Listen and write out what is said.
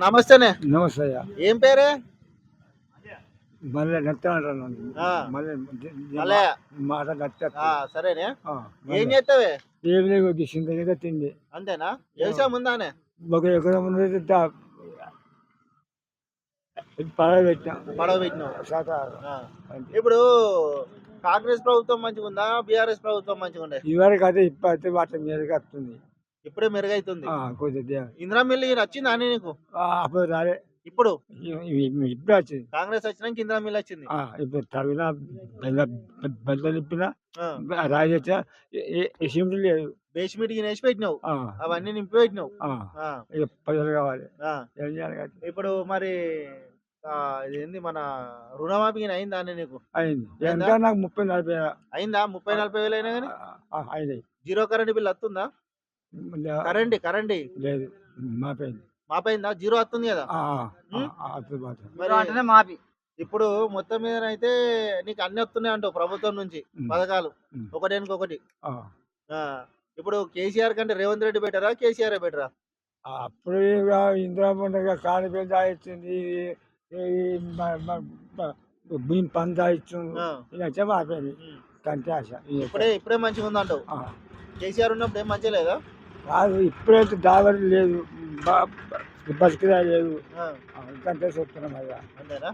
నమస్తేనే. నమస్తే అయ్యా. ఏం పేరే? మళ్ళీ ఆ. మళ్ళీ. మాట ఆ, సరేనే. ఏం చేస్తావే? ఏం లేదు సింత తిండి. అంతేనా? వ్యవసాయం ఉందానే ఒక ఎకరం ఉన్నది పడవ పెట్టినా. పడవ. అంతే. ఇప్పుడు కాంగ్రెస్ ప్రభుత్వం మంచిగా ఉందా బీఆర్ఎస్ ప్రభుత్వం మంచిగా ఉండే ఇవరకు అయితే ఇప్పటి వాటి మీదకి వస్తుంది ఇప్పుడే మెరుగైతుంది. కొద్దిగా ఇందిరా మిల్లు నచ్చిందా అని నీకు? ఆ, అప్పుడు రాలే. ఇప్పుడు? ఇప్పుడు వచ్చింది. కాంగ్రెస్ వచ్చినాక ఇందిరా మిల్లు వచ్చింది. ఇప్పుడు తగిన నిప్పిన ఆ. రాయి తెచ్చా సిమెంట్ లేదు. బేస్మెంట్ వేసి పెట్టినావు. అవన్నీ నింపి పెట్టినావు. పైసలు కావాలి. ఏం చేయాలి ఇప్పుడు మరి ఇదేంది మన రుణమాఫీ అయిందా అని నీకు? అయింది? ఎంత? నాకు ముప్పై నలభై అయిందా? ముప్పై నలభై వేలు అయినా కానీ జీరో కరెంట్ బిల్ వస్తుందా? లే- కరెంట్ కరెంట్. లేదు మాపోయింది మాపైందా? జీరో వస్తుంది కదా. మరి మాపి. ఇప్పుడు మొత్తం మీద అయితే నీకు అన్ని వస్తున్నాయి అంటావు ప్రభుత్వం నుంచి. పథకాలు. ఉం. ఒకటి ఒకటి. ఆ, ఆ, ఇప్పుడు కేసీఆర్ కంటే రేవంత్ రెడ్డి బెటరా కేసీఆర్ బెటరా? అప్పుడు ఇక ఇందిరా పండుగ కాలు పెద్ద ఇచ్చింది భూమి ఇచ్చింది ఇక వచ్చే మాపోయింది కంటే ఆశ. ఇప్పుడే ఇప్పుడే మంచిగా ఉంది అంటావు ఆ, కేసీఆర్ ఉన్నప్పుడు ఏం మంచిగా లేదా? కాదు ఇప్పుడైతే డాబర్ లేదు బతికిరా లేదు కంటే చెప్తున్నాం అయ్యా. అంతేనా.